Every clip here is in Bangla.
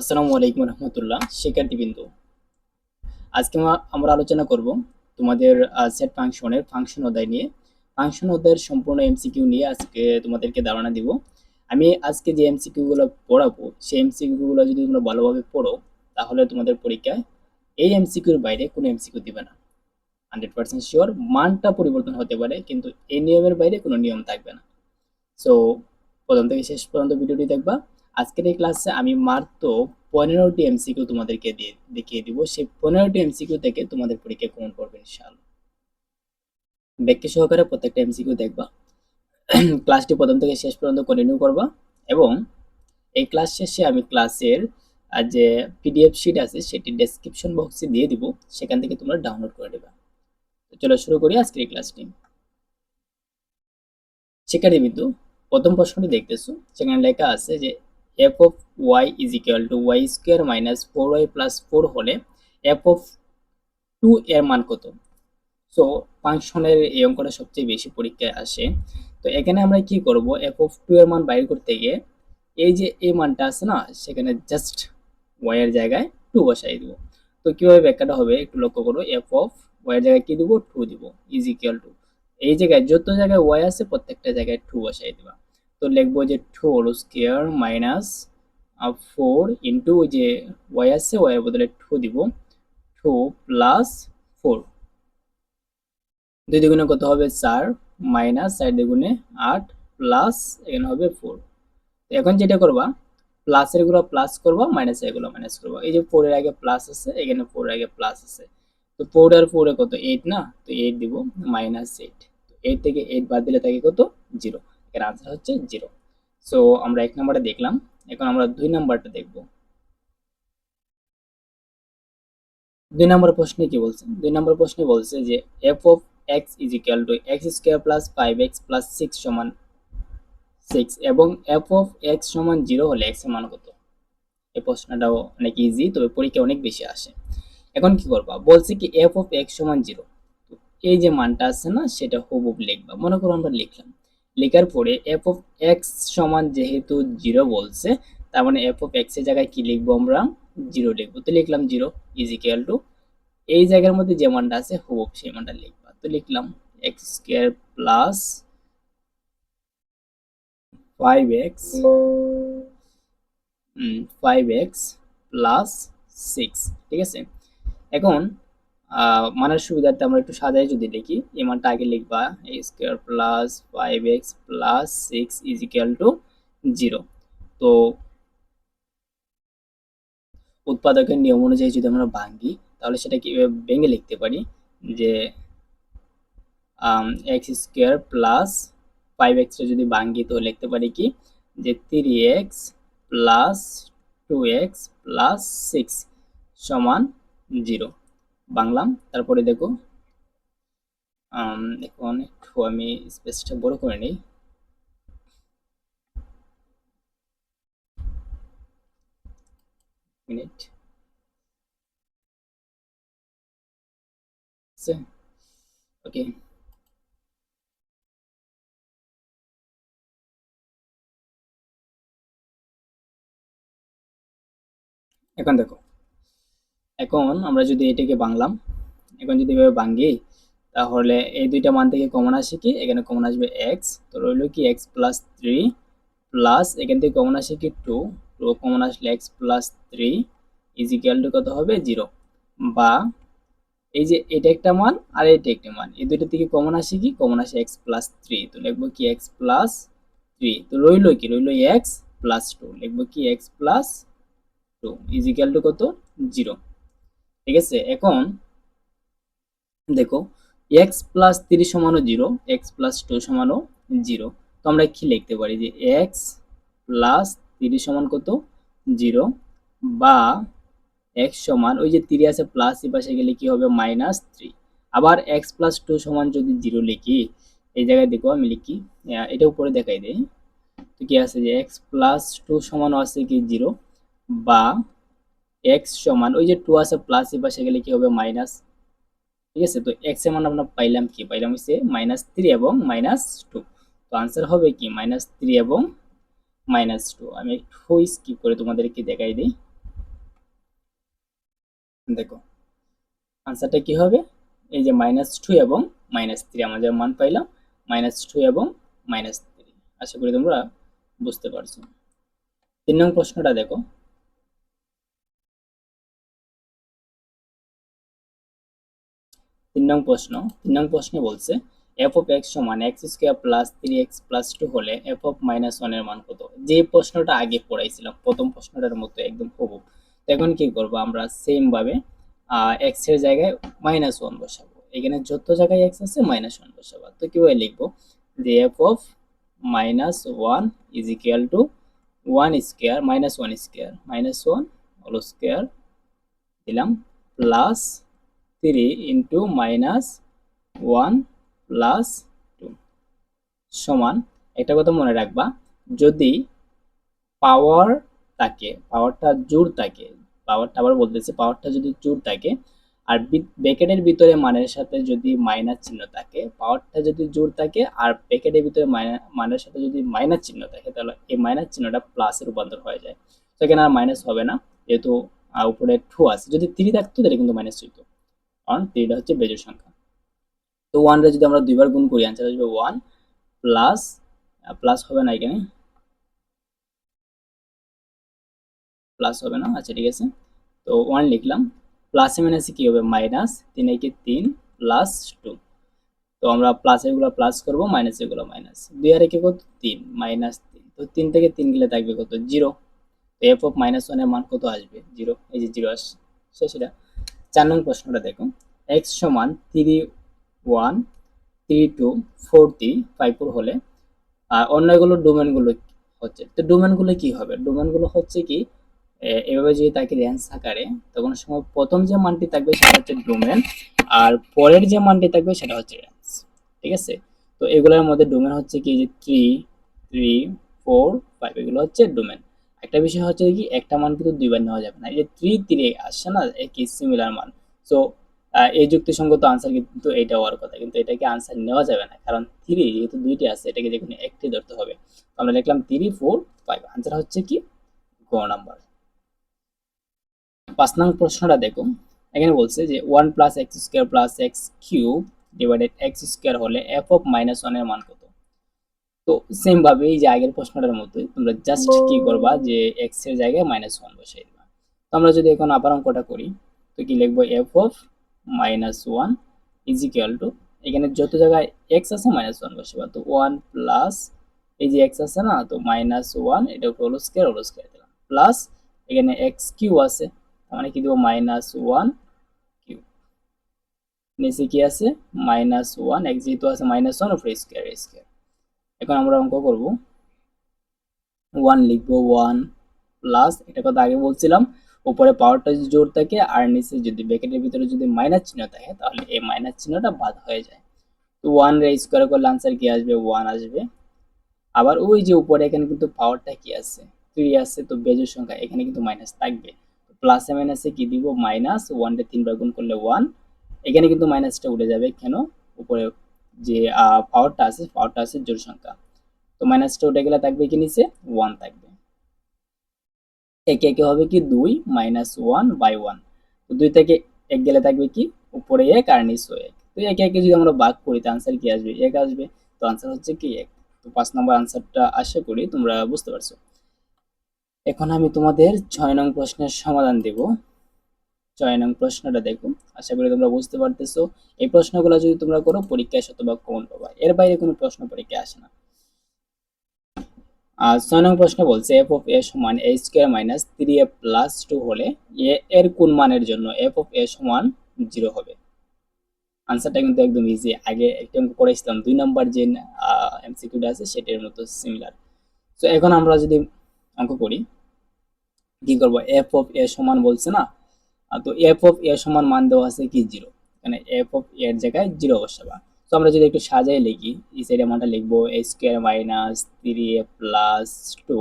আসসালামু আলাইকুম রহমতুল্লাহ শিক্ষার্থীবৃন্দ আজকে আমরা আলোচনা করব তোমাদের সেট ফাংশনের ফাংশন অধ্যায় নিয়ে। ফাংশন অধ্যায়ের সম্পূর্ণ এমসিকিউ নিয়ে আজকে তোমাদেরকে ধারণা দিব। আমি আজকে যে এমসিকিউ গুলো পড়াবো, সেই এমসিকিউ গুলো যদি তোমরা ভালোভাবে পড়ো, তাহলে তোমাদের পরীক্ষায় এই এমসিকিউর বাইরে কোনো এমসিকিউ দিবে না। হান্ড্রেড পার্সেন্ট শিওর, মানটা পরিবর্তন হতে পারে, কিন্তু এই নিয়মের বাইরে কোনো নিয়ম থাকবে না। সো প্রথম থেকে শেষ পর্যন্ত ভিডিওটি দেখবা। আজকের এই ক্লাসে আমি মাত্র পনেরোটি এমসিকিউ তোমাদেরকে দিয়ে, দেখিয়ে দিব। সেই পনেরোটি এমসিকিউ থেকে তোমাদের পরীক্ষা কমন পড়বে ইনশাআল্লাহ। ব্যাখ্যা সহকারে প্রত্যেকটা এমসিকিউ দেখবা। ক্লাসটি প্রথম থেকে শেষ পর্যন্ত কন্টিনিউ করবা এবং এই ক্লাস শেষে আমি ক্লাসের যে পিডিএফ শিট আছে সেটি ডেসক্রিপশন বক্সে দিয়ে দিব। সেখান থেকে তোমরা ডাউনলোড করে তো চলো শুরু করি আজকের এই ক্লাসটি শিক্ষার্থী বিন্দু, প্রথম প্রশ্নটি দেখতেছো। সেখানে লেখা আছে যে F of Y is equal to Y square minus four Y plus four হলে এফ অফ টু এর মান কত? সো ফাংশনের এই অঙ্কটা সবচেয়ে বেশি পরীক্ষায় আসে। তো এখানে আমরা কি করব? এফ অফ টু এর মান বাইর করতে গিয়ে এই যে এই মানটা আছে না, সেখানে জাস্ট ওয়াই এর জায়গায় টু বসাই দিব। তো কীভাবে ব্যাখ্যাটা হবে? একটু লক্ষ্য করো এফ অফ ওয়াই এর জায়গায় কি দিব? টু দিব। ইজ ইকুয়াল টু এই জায়গায় যত জায়গায় ওয়াই আছে, প্রত্যেকটা জায়গায় টু বসাই দিবা। তো লিখব যে two whole square minus four into ওই যে ওয়াই আছে ওয়াই এর বদলে টু দিব। Two plus four. দুই দুগুণে কত হবে চার? মাইনাস চার দুগুণে আট প্লাস এখানে হবে ফোর। এখন যেটা করবা, প্লাসেরগুলো প্লাস করবা মাইনাস এগুলো মাইনাস করবা। এই যে ফোর এর আগে প্লাস আছে, এখানে ফোর এর আগে প্লাস আছে। তো ফোর আর ফোর কত? এইট না? তো এইট দিব, মাইনাস এইট। এইট থেকে এইট বাদ দিলে থাকে কত? জিরো। এর আনসার হচ্ছে জিরো সো আমরা এক নাম্বারটা দেখলাম, এখন আমরা দুই নাম্বারটা দেখব। দুই নম্বর প্রশ্নে কি বলছে? দুই নম্বর প্রশ্নে বলছে যে F of X is equal to X square plus five X plus six সমান সিক্স এবং এফ অফ এক্স সমান জিরো হলে এক্সের মান কত? এই প্রশ্নটাও অনেক ইজি তবে পরীক্ষা অনেক বেশি আসে। এখন কি করবা? বলছে কি এফ অফ এক্স সমান জিরো এই যে মানটা আছে না, সেটা হুবহুব লিখবা। মনে করো আমরা লিখলাম। লেখার পরে এফ অফ এক্স সমান যেহেতু জিরো বলছে, তার মানে এফ অফ এক্সের জায়গায় কি লিখব আমরা? জিরো লিখব। তো লিখলাম জিরো ইজ টু এই জায়গার মধ্যে যে মানটা আছে হুবহুব সেই মানটা লিখবা। তো লিখলাম X square plus five X five X plus six ঠিক আছে? এখন মানের সুবিধার্থে আমরা একটু সাজাই যদি লিখি এই আগে লিখবা। Square plus five X plus six is equal to zero তো উৎপাদকের নিয়ম অনুযায়ী যদি আমরা ভাঙ্গি তাহলে সেটা কীভাবে ভেঙে লিখতে পারি? যে এক্স স্কোয়ার প্লাস ফাইভ এক্সটা যদি ভাঙ্গি তো লিখতে পারি কি? যে three X plus two X plus six সমান জিরো বাংলাম তারপরে দেখো এখন একটু আমি স্পেসটা বড় করে নিই। মিনিট। ওকে। এখন দেখো এখন আমরা যদি এটাকে বাংলাম, এখন যদি এভাবে ভাঙ্গি তাহলে এই দুইটা মান থেকে কমন আসে কি? এখানে কমন আসবে এক্স তো রইল কি এক্স প্লাস থ্রি প্লাস এখান থেকে কমন আসে কি টু টু কমন আসলে X plus three is equal to কত হবে? জিরো বা এই যে এটা একটা মান আর এটা একটা মান, এই দুইটা থেকে কমন আসে কি? কমন আসে এক্স প্লাস থ্রি তো লিখব কি এক্স প্লাস থ্রি তো রইল কি? রইল এক্স প্লাস টু লিখব কি X plus two is equal to কত? জিরো ঠিক আছে? এখন দেখো এক্স প্লাস থ্রি সমানও জিরো এক্স প্লাস টু সমানও জিরো তো আমরা কি লিখতে পারি যে এক্স প্লাস থ্রি সমান কত? জিরো বা এক্স সমান, ওই যে থ্রি আছে প্লাস এ পাশে গেলে কি হবে? মাইনাস থ্রি আবার এক্স প্লাস টু সমান যদি জিরো লিখি, এই জায়গায় দেখো আমি লিখি এটা উপরে দেখাই দেয় তো কি আছে যে এক্স প্লাস টু সমানও আছে কি? জিরো বা এক্স সমান ওই যে টু আছে প্লাস এ পাশে গেলে কি হবে? মাইনাস ঠিক আছে? তো এক্সের মান আমরা পাইলাম কি? পাইলাম হচ্ছে মাইনাস থ্রি এবং মাইনাস টু তো আনসার হবে কি? মাইনাস থ্রি এবং মাইনাস টু আমি একটু স্কিপ করে তোমাদেরকে দেখাই দিই। দেখো আনসারটা কি হবে? এই যে মাইনাস টু এবং মাইনাস থ্রি আমাদের মান পাইলাম মাইনাস টু এবং মাইনাস থ্রি আশা করি তোমরা বুঝতে পারছ। তিন নং প্রশ্নটা দেখো। তিন নং প্রশ্ন তিন নং প্রশ্নে বলছে এফ অফ এক্স সমান X square plus three X plus two হলে এফ অফ মাইনাস ওয়ানের মান কত? যে প্রশ্নটা আগে পড়াইছিলাম, প্রথম প্রশ্নটার মতো একদম হুবহু এখন কি করব আমরা সেম ভাবে এক্সের জায়গায় মাইনাস ওয়ান বসাবো। এখানে যত জায়গায় এক্স আছে মাইনাস ওয়ান বসাবো। তো কীভাবে লিখব? যে F of minus one is equal to one square minus one square minus one whole square দিলাম plus three into minus one plus two সমান, একটা কথা মনে রাখবা, যদি পাওয়ার থাকে পাওয়ারটা জোর থাকে পাওয়ারটা আবার বলতেছি পাওয়ারটা যদি জোর থাকে, আর ব্যাকেটের ভিতরে মানের সাথে যদি মাইনাস চিহ্ন থাকে পাওয়ারটা যদি জোর থাকে, আর ব্যাকেটের ভিতরে মানের সাথে যদি মাইনাস চিহ্ন থাকে, তাহলে এই মাইনাস চিহ্নটা প্লাসে রূপান্তর হয়ে যায়। সেখানে আর মাইনাস হবে না, যেহেতু উপরে টু আছে। যদি থ্রি থাকতো, তাহলে কিন্তু মাইনাস হইতো। কারণ থ্রিটা হচ্ছে বেজোর সংখ্যা। তো ওয়ানটা যদি আমরা দুইবার গুণ করি আনসার আসবে ওয়ান প্লাস প্লাস হবে না এখানে। প্লাস হবে না আচ্ছা ঠিক আছে। তো ওয়ান লিখলাম প্লাসে মাইনাসে কী হবে? মাইনাস তিন একে তিন প্লাস টু তো আমরা প্লাস এগুলো প্লাস করব মাইনাস এগুলো মাইনাস দুই আর একে কত? তিন মাইনাস তিন। তো তিন থেকে তিন গেলে থাকবে কত? জিরো এফ অফ মাইনাস ওয়ানের মান কত আসবে? জিরো এই যে জিরো আসছে, সেটা। চার নং প্রশ্নটা দেখো এক্স সমান three one three two four three five four হলে, আর অন্যগুলো ডোমেনগুলো হচ্ছে। তো ডোমেনগুলো কি হবে? ডোমেনগুলো হচ্ছে কি এভাবে যদি তাকে রেঞ্জ আকারে, তখন সময় প্রথম যে মানটি থাকবে সেটা হচ্ছে ডোমেন আর পরের যে মানটি থাকবে সেটা হচ্ছে রেঞ্জ ঠিক আছে? তো এগুলোর মধ্যে ডোমেন হচ্ছে কি? যে থ্রি থ্রি ফোর ফাইভ এগুলো হচ্ছে ডোমেন একটা বিষয় হচ্ছে কি, একটা মান কিন্তু দুইবার নেওয়া যাবে না। এই যে থ্রি থ্রি আসছে না একই সিমিলার মান? সো এই যুক্তিসঙ্গত আনসার কিন্তু এইটা হওয়ার কথা, কিন্তু এটাকে আনসার নেওয়া যাবে না। কারণ থ্রি যেহেতু দুইটি আছে, এটাকে যে কোনো একটি ধরতে হবে। আমরা লিখলাম থ্রি ফোর ফাইভ আনসার হচ্ছে কি? গ নাম্বার পাঁচ নং প্রশ্নটা দেখো। এখানে বলছে যে one plus X square plus X cube divided X square হলে এফ অফ মাইনাস ওয়ানের মান কত? তো সেম ভাবে এই যে আগের প্রশ্নটার মতোই তোমরা জাস্ট কি করবা যে এক্সের জায়গায় মাইনাস ওয়ান বসাই দিবা। তো আমরা যদি এখন আবার অঙ্কটা করি তো কি লিখব F of minus one is equal to এখানে যত জায়গায় এক্স আছে মাইনাস ওয়ান বসাবা তো ওয়ান প্লাস এই যে এক্স আছে না তো মাইনাস ওয়ান এটা হলো স্কোয়ার হলো স্কোয়ার দিলাম। প্লাস এখানে এক্স কিউ আছে মানে কি দেবো? Minus one cube. নিচে কি আছে? মাইনাস ওয়ান এক্স যেহেতু আছে মাইনাস ওয়ান উপরে স্কোয়ার স্কোয়ার এখন আমরা অঙ্ক করব। ওয়ান লিখব ওয়ান প্লাস এটা কথা আগে বলছিলাম। উপরে পাওয়ারটা যদি জোর থাকে আর নিচে যদি ব্যাকেটের ভিতরে যদি মাইনাস চিহ্ন থাকে, তাহলে এই মাইনাস চিহ্নটা বাদ হয়ে যায়। তো ওয়ান রে স্কোয়ার করলে আনসার কি আসবে? ওয়ান আসবে। আবার ওই যে উপরে এখানে কিন্তু পাওয়ারটা কি আছে? থ্রি আছে, তো বেজের সংখ্যা এখানে কিন্তু মাইনাস থাকবে। প্লাসে মাইনাসে কি দিব? মাইনাস ওয়ানটা তিনবার গুণ করলে ওয়ান এখানে কিন্তু মাইনাসটা উঠে যাবে। কেন? উপরে যে পাওয়ারটা আছে পাওয়ারটা আছে জোর সংখ্যা। তো মাইনাসটা উঠে গেলে থাকবে কি নিচে? ওয়ান থাকবে। একে একে হবে কি দুই মাইনাস ওয়ান বাই ওয়ান তো দুই থেকে এক গেলে থাকবে কি? উপরে এক আর নিচে এক। তো একে একে যদি আমরা ভাগ করি, তো আনসার কি আসবে? এক আসবে। তো আনসার হচ্ছে কি এক। তো পাঁচ নম্বর আনসারটা আশা করি তোমরা বুঝতে পারছ। এখন আমি তোমাদের ছয় নং প্রশ্নের সমাধান দেব। ছয় প্রশ্নটা দেখো আশা করি তোমরা বুঝতে পারতেছো। এই প্রশ্নগুলো যদি তোমরা করো, পরীক্ষায় শতভাগ কমন পাবা। এর বাইরে কোনো প্রশ্ন পরীক্ষায় আসে না। আর ছয় প্রশ্ন বলছে এফ অফ এ সমান A square minus three A plus two হলে এ, এর কোন মানের জন্য এফ অফ এ সমান জিরো হবে? আনসারটা কিন্তু একদম ইজি আগে অঙ্ক করেছিলাম, দুই নাম্বার যে এমসিকিউটা আছে, সেটার মতো সিমিলার তো এখন আমরা যদি অঙ্ক করি, কি করব? এফ অফ এ সমান বলছে না? তো এফ অফ এ সমান মান দেওয়া আছে কি? জিরো মানে এফ অফ এর জায়গায় জিরো বসাবা। তো আমরা যদি একটু সাজাই লিখি, এই সাইডে মানটা লিখব A square minus three A plus two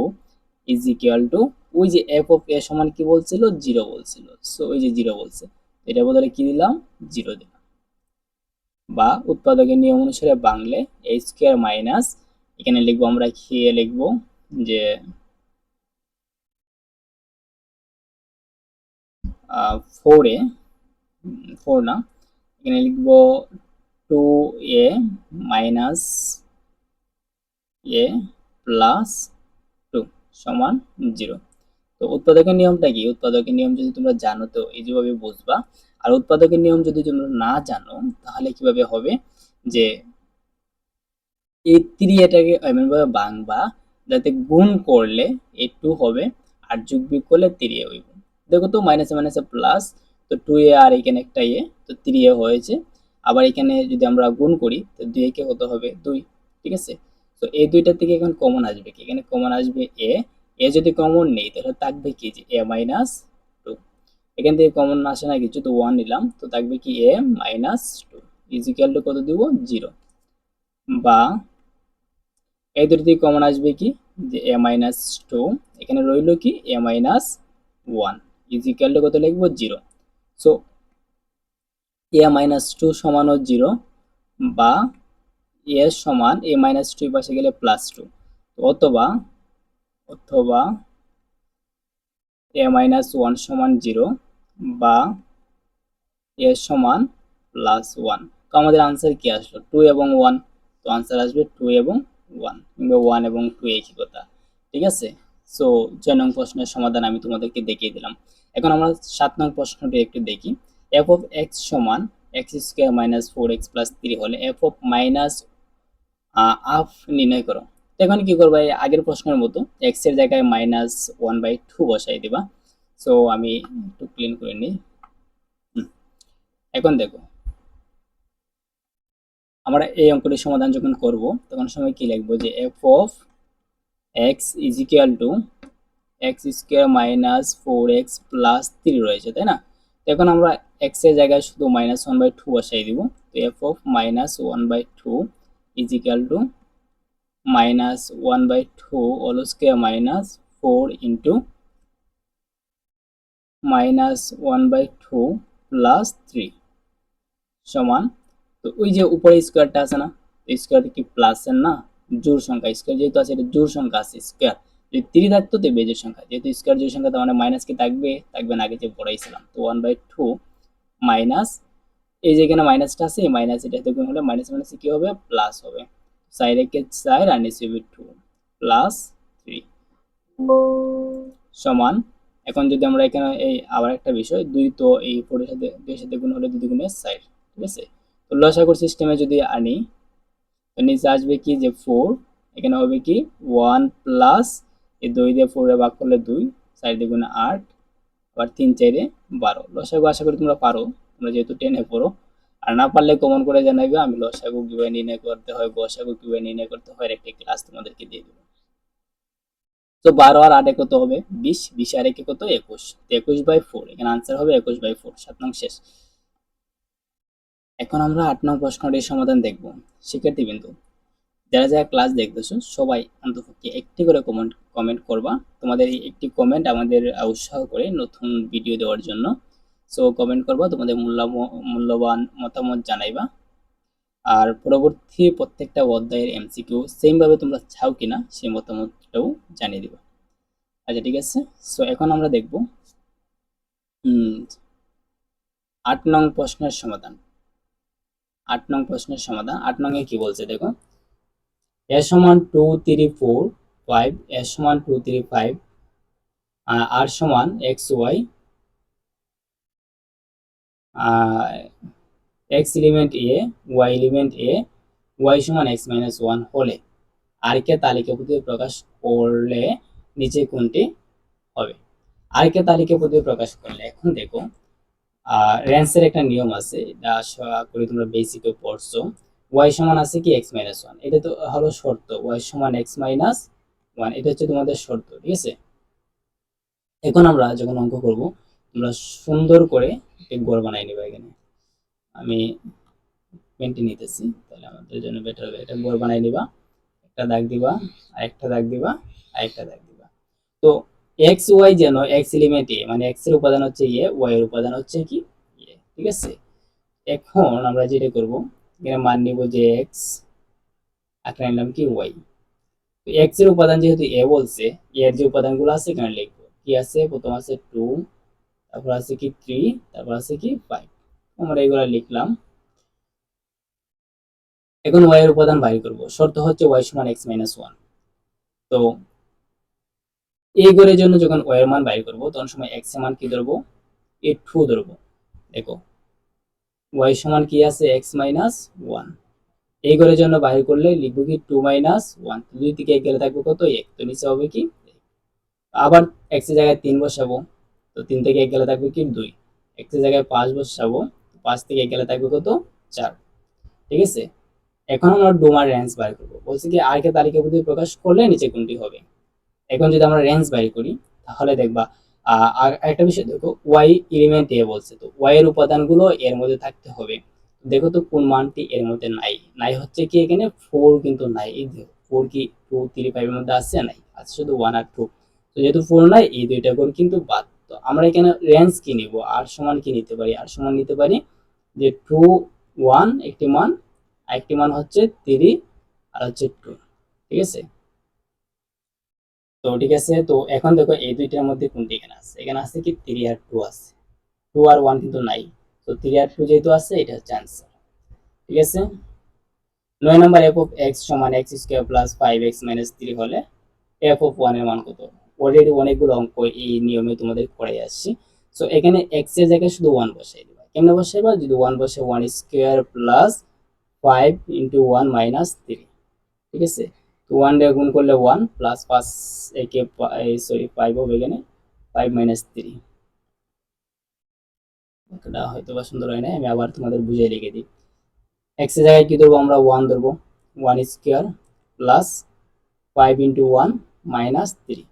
is equal to ওই যে এফ অফ এ সমান কি বলছিল? জিরো বলছিল। সো ওই যে জিরো বলছে। এটা বদলে কি দিলাম? জিরো দিলাম। বা উৎপাদকের নিয়ম অনুসারে বাংলে এ স্কোয়ার মাইনাস এখানে লিখব আমরা খেয়ে লিখব? যে ফোরে ফোর না, এখানে লিখব two A minus A plus two সমান জিরো তো উৎপাদকের নিয়মটা কি? উৎপাদকের নিয়ম যদি তোমরা জানো, তো এই যেভাবে বুঝবা। আর উৎপাদকের নিয়ম যদি তোমরা না জানো, তাহলে কীভাবে হবে? যে এই থ্রি এটাকে এমনভাবে ভাঙবা, যাতে গুণ করলে এই টু হবে, আর যোগ বিয়োগ করলে থ্রি এ হইব। দেখো তো মাইনাসে মাইনাসে প্লাস তো টু এ আর এখানে একটা এ তো থ্রি এ হয়েছে। আবার এখানে যদি আমরা গুণ করি, তো দুই একে হতে হবে? দুই, ঠিক আছে? তো এই দুইটার থেকে এখন কমন আসবে কি? এখানে কমন আসবে এ এ যদি কমন নেই, তাহলে থাকবে কি? যে এ মাইনাস টু এখান থেকে কমন আসে না, কিছু তো ওয়ান নিলাম, তো থাকবে কি? A minus two is equal to কত দিব? জিরো বা এই দুটি থেকে কমন আসবে কি? যে এ মাইনাস টু এখানে রইল কি? A minus one is equal to কত লিখব? Zero so A minus two সমান জিরো বা এ সমান এ মাইনাস টু পাশে গেলে প্লাস টু অথবা অথবা এ মাইনাস ওয়ান সমান জিরো বা এ সমান প্লাস ওয়ান তো আমাদের আনসার কি আসলো? টু এবং ওয়ান তো আনসার আসবে টু এবং ওয়ান কিংবা ওয়ান এবং টু একই কথা। ঠিক আছে? সো ছয় নং প্রশ্নের সমাধান আমি তোমাদেরকে দেখিয়ে দিলাম। এখন আমরা সাত নং প্রশ্নটি একটু দেখি। এফ অফ এক্স সমান X square minus four X plus three হলে এফ অফ মাইনাস আফ নির্ণয় করো। এখন কি করবা? এই আগের প্রশ্নের মতো এক্সের জায়গায় মাইনাস ওয়ান বাই টু বসাই দিবা। সো আমি একটু ক্লিন করে নিই। এখন দেখো। আমরা এই অঙ্কটির সমাধান যখন করব, তখন সময় কি লিখব? যে F of X is equal to X square minus four X plus three রয়েছে, তাই না? এখন আমরা এক্সের জায়গায় শুধু মাইনাস ওয়ান বাই টু বসাই দিব। তো F of minus one by two is equal to minus one by two all square minus four into minus one by two plus three সমান। তো ওই যে উপরে স্কোয়ারটা আছে না স্কোয়ারটা কি প্লাসের না? জোর সংখ্যা স্কোয়ার যেহেতু আছে, এটা জোর সংখ্যা আছে স্কোয়ার যদি থ্রি থাকতো তো বেজের সংখ্যা, যেহেতু স্কোয়ার জোর সংখ্যা, তার মানে মাইনাস কি থাকবে? থাকবে না আগে যে পড়াইছিলাম তো ওয়ান বাই টু মাইনাস এই যে এখানে মাইনাসটা আছে, এই মাইনাস এটা গুণ হলে মাইনাস মাইনাস কি হবে? প্লাস হবে। সাইড একে সাইড আর নিচে হবে টু প্লাস থ্রি সমান, এখন যদি আমরা এখানে এই আবার একটা বিষয়, দুই তো এই ফোরের সাথে, দুইয়ের সাথে গুণ হলে দুই গুণের সাইড ঠিক আছে? তো লসাগুর সিস্টেমে যদি আনি নিচে আসবে কি যে ফোর এখানে হবে কি ওয়ান প্লাস এই দুই দিয়ে ফোরে ভাগ করলে দুই সাইড দিয়ে গুণে আট, আবার তিন চাইরে বারো। লসাগু আশা করি তোমরা পারো, তোমরা যেহেতু টেনে পড়ো। আর না পারলে কমন করে জানাইবে, আমি লসাগু কীভাবে নির্ণয় করতে হয় গসাগু কীভাবে নির্ণয় করতে হয় একটি ক্লাস তোমাদেরকে দিয়ে দেবো। তো বারো আর আটে কত হবে বিশ বিশ আর একে কত? একুশ। একুশ বাই ফোর এখানে আনসার হবে একুশ বাই ফোর সাত নং শেষ। এখন আমরা আট নং প্রশ্নটির সমাধান দেখব। শিক্ষার্থী বিন্দু, যারা যারা ক্লাস দেখতেছো, সবাই অন্তপক্ষে একটি করে কমেন্ট কমেন্ট করবা। তোমাদের এই একটি কমেন্ট আমাদের উৎসাহ করে নতুন ভিডিও দেওয়ার জন্য। সো কমেন্ট করবা, তোমাদের মূল্য মূল্যবান মতামত জানাইবা। আর পরবর্তী প্রত্যেকটা অধ্যায়ের এমসিকিউ সেমভাবে তোমরা চাও কিনা, সেই মতামতটাও জানিয়ে দিবা। আচ্ছা ঠিক আছে? সো এখন আমরা দেখব আট নং প্রশ্নের সমাধান। আট নং প্রশ্নের সমাধান। আট নং এ কি বলছে দেখো? এ সমান two three four five, A সমান টু থ্রি ফাইভ আর সমান X Y X element A, Y element A, Y সমান এক্স মাইনাস ওয়ান হলে আর কে তালিকা পদ্ধতি প্রকাশ করলে নিচে কোনটি হবে? আর কে তালিকা পদ্ধতি প্রকাশ করলে? এখন দেখো র্যান্সের একটা নিয়ম আছে, এটা আশা করি তোমরা বেসিকে পড়ছো। ওয়াই সমান আছে কি? এক্স মাইনাস ওয়ান এটা তো হলো শর্ত ওয়াই সমান এক্স মাইনাস ওয়ান এটা হচ্ছে তোমাদের শর্ত, ঠিক আছে? এখন আমরা যখন অঙ্ক করব, তোমরা সুন্দর করে একটি গড় বানাই নেবে এখানে। আমি পেন্টি নিতেছি, তাহলে আমাদের জন্য বেটার হবে। এটা গড় বানাই নিবা, একটা দাগ দিবা, আর একটা দাগ দিবা, আর একটা দাগ দিবা। তো এক্স ওয়াই যেন এক্স এলিমেন্ট এ মানে এক্সের উপাদান হচ্ছে ইয়ে ওয়াই এর উপাদান হচ্ছে কি? ইয়ে ঠিক আছে? এখন আমরা যেটা করব, এখানে মান নিব যে এক্স একটা নিলাম কি ওয়াই তো এক্সের উপাদান যেহেতু এ বলছে এর যে উপাদানগুলো আছে এখানে লিখব। কি আছে? প্রথম আছে টু তারপর আছে কি থ্রি তারপর আছে কি ফাইভ আমরা এগুলা লিখলাম। এখন ওয়াই এর উপাদান বাইর করব। শর্ত হচ্ছে ওয়াই সমান এক্স মাইনাস ওয়ান তো এই ঘরের জন্য যখন ওয়াই এর মান বাইর করব, তখন সময় এক্সের মান কি ধরবো? এ টু ধরবো। দেখো, ওয়াই সমান কি আছে? X minus one. এই ঘরের জন্য বাইর করলে লিখব কি? Two minus one. দুই থেকে এক গেলে থাকবে কত? এক। তো নিচে হবে কি? আবার এক্সের জায়গায় তিন বসাবো। তো তিন থেকে এক গেলে থাকবে কি? দুই। এক্সের জায়গায় পাঁচ বসাবো। পাঁচ থেকে এক গেলে থাকবে কত? চার। ঠিক আছে? এখন আমরা ডোমার রেঞ্জ বাইর করব। বলছি কি, আর কে তালিকা বুদ্ধি প্রকাশ করলে নিচে কোনটি হবে? এখন যদি আমরা রেঞ্জ বাই করি, তাহলে দেখবা একটা বিষয় দেখো ওয়াই এলিমেন্ট এ বলছে, তো ওয়াই এর উপাদানগুলো এর মধ্যে থাকতে হবে। দেখো তো কোন মানটি এর মধ্যে নাই। নাই হচ্ছে কি এখানে? ফোর কিন্তু নাই। এই ফোর কি টু থ্রি ফাইভের মধ্যে আছে? নাই। আছে শুধু ওয়ান আর টু তো যেহেতু ফোর নাই, এই দুইটা করে কিন্তু বাদ। তো আমরা এখানে রেঞ্জ কি নিব? আর সমান কি নিতে পারি? আর সমান নিতে পারি যে টু ওয়ান একটি মান, আরেকটি মান হচ্ছে থ্রি আর হচ্ছে টু ঠিক আছে? তো ঠিক আছে, তো এখন দেখো এই দুইটার মধ্যে কোনটি এখানে আছে? এখানে আছে কি থ্রি আর টু আছে। টু আর ওয়ান কিন্তু নাই। তো থ্রি আর টু যেহেতু আছে, এটা হচ্ছে আনসার ঠিক আছে? নয় নম্বর এফ অফ এক্স সমান X square plus five X minus three হলে এফ অফ ওয়ানের মান কত? অলরেডি অনেকগুলো অঙ্ক এই নিয়মে তোমাদের করে আসছি। সো এখানে এক্সের জায়গায় শুধু ওয়ান বসাই দিবা। কেমনে বসাইবা? যদি ওয়ান বসে one square plus five into one minus three ঠিক আছে? তো ওয়ান দিয়ে গুণ করলে ওয়ান প্লাস পাঁচ একে সরি ফাইভ হবে এখানে ফাইভ মাইনাস থ্রি হয়তো বা সুন্দর হয় না আমি আবার তোমাদের বুঝিয়ে রেখে দিই। এক্সের জায়গায় কি ধরবো আমরা? ওয়ান ধরবো। One square plus five into one minus three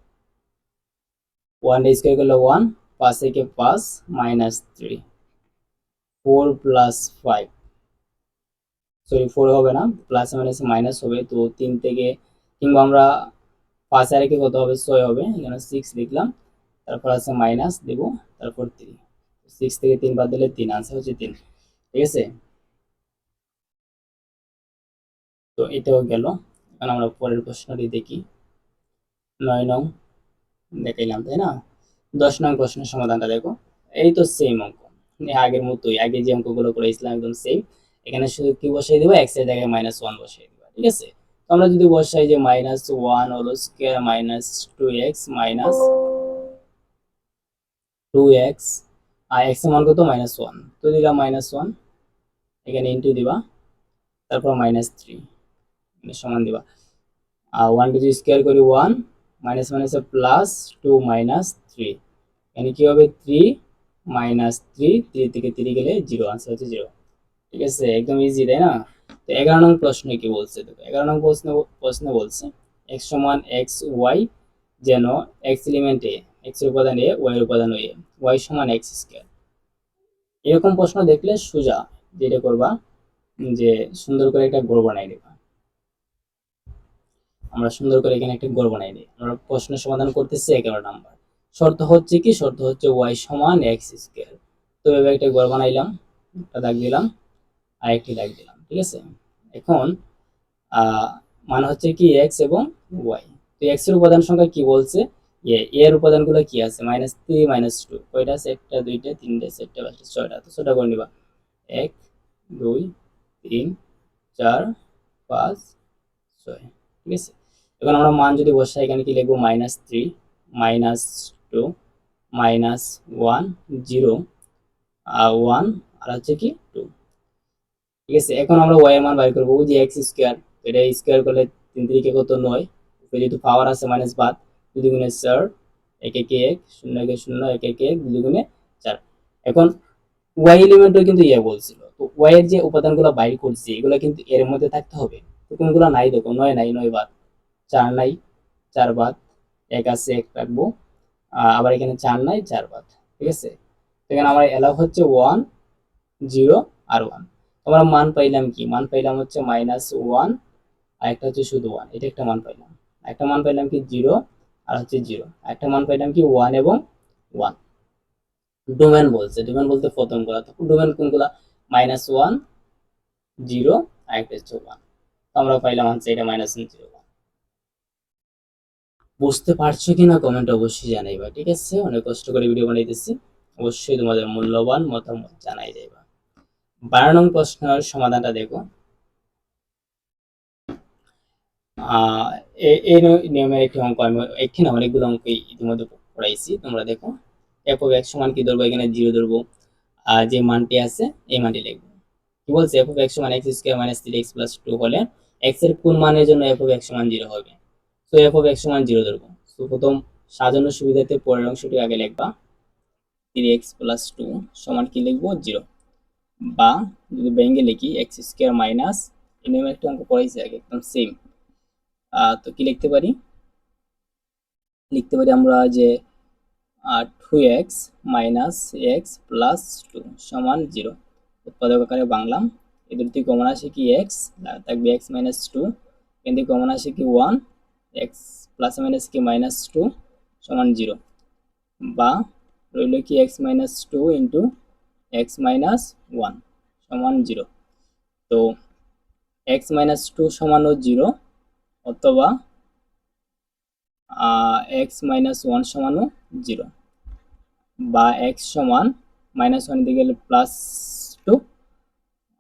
one square করলে ওয়ান পাঁচ একে পাঁচ minus three four plus five sorry four হবে না প্লাস মাইনাস মাইনাস হবে, তো তিন থেকে, কিংবা আমরা পাঁচ আর একে কত হবে? ছয় হবে, এখানে সিক্স লিখলাম, তারপর আছে মাইনাস দেব, তারপর থ্রি সিক্স থেকে তিন বাদ দিলে তিন আনসার হচ্ছে তিন, ঠিক আছে? তো এটাও গেল, এখন আমরা পরের প্রশ্নটি দেখি, নয় নং দেখাইলাম, তাই না? দশ নং প্রশ্নের সমাধানটা দেখো, এই তো সেম অঙ্ক আগের মতোই, আগে যে অঙ্কগুলো করেছিলাম একদম সেম এখানে শুধু কি বসাই দেবো? এক্সের জায়গায় মাইনাস ওয়ান বসাই দেবো, ঠিক আছে? আমরা যদি বসাই যে মাইনাস ওয়ান হলো square minus two X minus two X আর এক্সের মান কত? মাইনাস ওয়ান তো দিলাম মাইনাস ওয়ান এখানে ইন্টু দিবা, তারপর মাইনাস থ্রি সমান দিবা। আর ওয়ান টু স্কোয়ার করি ওয়ান মাইনাস মাইনাসে প্লাস টু মাইনাস থ্রি এখানে কি হবে? থ্রি মাইনাস থ্রি থ্রি থেকে থ্রি গেলে জিরো আনসার হচ্ছে জিরো ঠিক আছে, একদম ইজি তাই না? তো এগারো নং প্রশ্ন কি বলছে? দেখো, এগারো নং প্রশ্ন, প্রশ্নে বলছে এক্স সমান এক্স ওয়াই যেন এক্স এলিমেন্ট এ এক্সের উপাদান এ ওয়াই এর উপাদান এ ওয়াই সমান এক্স স্কোয়ার এরকম প্রশ্ন দেখলে সোজা যেটা করবা, যে সুন্দর করে একটা গোল বানাই দেবা। আমরা সুন্দর করে এখানে একটা গোল বানাই দিই। আমরা প্রশ্ন সমাধান করতেছি এগারো নাম্বার। শর্ত হচ্ছে কি? শর্ত হচ্ছে ওয়াই সমান এক্স স্কোয়ার তো এভাবে একটা গোল বানাইলাম, একটা দাগ দিলাম। আর একটি দাগ দিলাম, ঠিক আছে? এখন মান হচ্ছে কি এক্স এবং ওয়াই তো এক্সের উপাদান সংখ্যা কি বলছে? এ এর উপাদানগুলো কি আছে? মাইনাস থ্রি মাইনাস টু কয়টা? আছে একটা দুইটা, তিনটে চারটে পাঁচটা, ছয়টা। তো ছয়টা করে নিবা। এক, দুই, তিন, চার, পাঁচ, ছয়। ঠিক আছে? এখন আমরা মান যদি বসাই, এখানে কি লিখব? Minus three minus two minus one zero one আর হচ্ছে কি টু ঠিক আছে, এখন আমরা ওয়াই এর মান বাইর করব। ওই যে এক্স স্কোয়ার এটা স্কোয়ার করলে তিন তিরিকে কত? নয়। যেহেতু পাওয়ার আছে মাইনাস বাদ, দুই দুগুণে চার, এক একে এক, শূন্য একে শূন্য, এক একে এক, দুই দুগুণে চার। এখন ওয়াই এলিমেন্টও কিন্তু ইয়ে বলছিল। তো ওয়াই এর যে উপাদানগুলো বাইর করছি, এগুলো কিন্তু এর মধ্যে থাকতে হবে। তো কোনগুলো নাই দেখো, নয় নাই, নয় বাদ। চার নাই, চার বাদ। এক আছে, এক রাখব। আবার এখানে চার নাই, চার বাদ। ঠিক আছে? এখানে আমার এলাও হচ্ছে ওয়ান জিরো আর ওয়ান আমরা মান পাইলাম কি? মান পাইলাম হচ্ছে মাইনাস ওয়ান আর একটা হচ্ছে শুধু ওয়ান এটা একটা মান পাইলাম। একটা মান পাইলাম কি? জিরো আর হচ্ছে জিরো একটা মান পাইলাম কি? ওয়ান এবং ওয়ান ডোমেন বলছে ডোমেন বলতে প্রথমগুলা তো ডোমেন কোনগুলা? মাইনাস ওয়ান জিরো আর একটা হচ্ছে ওয়ান আমরা পাইলাম হচ্ছে এটা মাইনাস জিরো ওয়ান বুঝতে পারছ কিনা? কমেন্ট অবশ্যই জানাইবা, ঠিক আছে? অনেক কষ্ট করে ভিডিও বানাইতেছি। অবশ্যই তোমাদের মূল্যবান মতামত জানাই যাইবা বারো নং প্রশ্নের সমাধানটা দেখো। এই নিয়মের একটি অঙ্ক আমি এখানে অনেকগুলো অঙ্ক ইতিমধ্যে পড়াইছি, তোমরা দেখো। এফ এক্স সমান কি ধরবো? এখানে জিরো ধরবো। আর যে মানটি আছে, এই মানটি লিখব। কি বলছে? এফ অফ এক্স সমান x square minus three x plus two হলে এক্সের কোন মানের জন্য এফ অফ এক্স সমান জিরো হবে? তো এফ অফ এক্স সমান জিরো ধরবো। তো প্রথম সাজানোর সুবিধাতে পরের অংশটি আগে লিখবা। থ্রি এক্স প্লাস টু সমান কি লিখব? জিরো। বা যদি ব্যাঙ্গে লিখি এক্স স্কোয়ার মাইনাস নিয়মে একটা অঙ্ক পড়াইছে আগে একদম সেম তো কি লিখতে পারি? লিখতে পারি আমরা যে two x minus x plus two সমান জিরো উৎপাদক আকারে বাংলাম। এদের থেকে কমন আসে কি এক্স থাকবে এক্স মাইনাস টু এখান থেকে কমন আসে কি ওয়ান এক্স প্লাস মাইনাস কি মাইনাস টু সমান জিরো বা রইল কি x minus two into x minus one সমান জিরো তো এক্স মাইনাস টু সমানও জিরো অথবা এক্স মাইনাস ওয়ান সমানও জিরো বা এক্স সমান মাইনাস ওয়ান দিকে গেলে প্লাস টু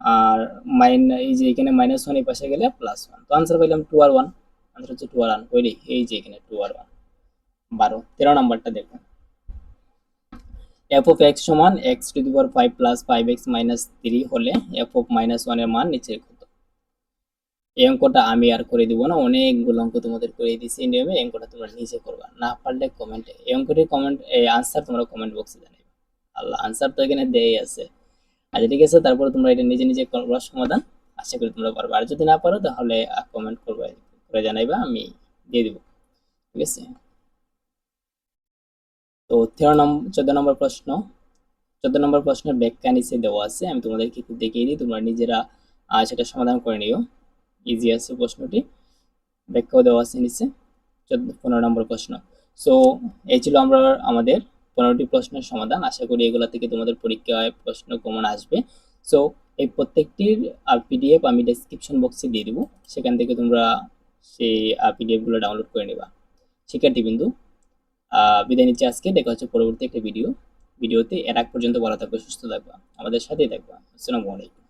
আর মাইন এই যে এখানে মাইনাস ওয়ান এই পাশে গেলে প্লাস ওয়ান তো আনসার পাইলাম টু আর ওয়ান আনসার হচ্ছে টু আর ওয়ান ওই এই যে এখানে টু আর ওয়ান বারো, তেরো নাম্বারটা দেখুন এফ অফ এক্স সমান x to the power five plus five x minus three হলে এফ অফ মাইনাস ওয়ানের মান নিচের কত? এই অঙ্কটা আমি আর করে দিব না, অনেকগুলো অঙ্ক তোমাদের করে দিয়েছি এই নিয়মে এই অঙ্কটা তোমরা নিজে করবা, না পারলে কমেন্টে এই অঙ্কটির কমেন্ট এই আনসার তোমরা কমেন্ট বক্সে জানাবে আল্লাহ আনসার তো এখানে দেই আছে। আচ্ছা ঠিক আছে তারপরে তোমরা এটা নিজে নিজে করবা সমাধান আশা করি তোমরা পারবে। আর যদি না পারো, তাহলে কমেন্ট করবে, করে জানাইবা, আমি দিয়ে দিব। ঠিক আছে? তো তেরো নম্বর চোদ্দ নম্বর প্রশ্ন। চোদ্দ নম্বর প্রশ্নের ব্যাখ্যা নিচে দেওয়া আছে আমি তোমাদেরকে একটু দেখিয়ে দিই তোমরা নিজেরা সেটা সমাধান করে নিও। ইজি আছে প্রশ্নটি। ব্যাখ্যাও দেওয়া আছে নিচে। চোদ্দ পনেরো নম্বর প্রশ্ন। সো এই ছিল আমরা আমাদের পনেরোটি প্রশ্নের সমাধান। আশা করি এগুলা থেকে তোমাদের পরীক্ষায় প্রশ্ন কমন আসবে। সো এই প্রত্যেকটির পিডিএফ আমি ডেসক্রিপশন বক্সে দিয়ে দিব। সেখান থেকে তোমরা সেই পিডিএফগুলো ডাউনলোড করে নেবা। শিক্ষার্থী বিন্দু আহ, বিদায় নিচ্ছি আজকে। দেখা হচ্ছে পরবর্তী একটা ভিডিও ভিডিওতে এর আগ পর্যন্ত ভালো থাকবে, সুস্থ থাকবা। আমাদের সাথেই থাকবা। আসসালামু আলাইকুম।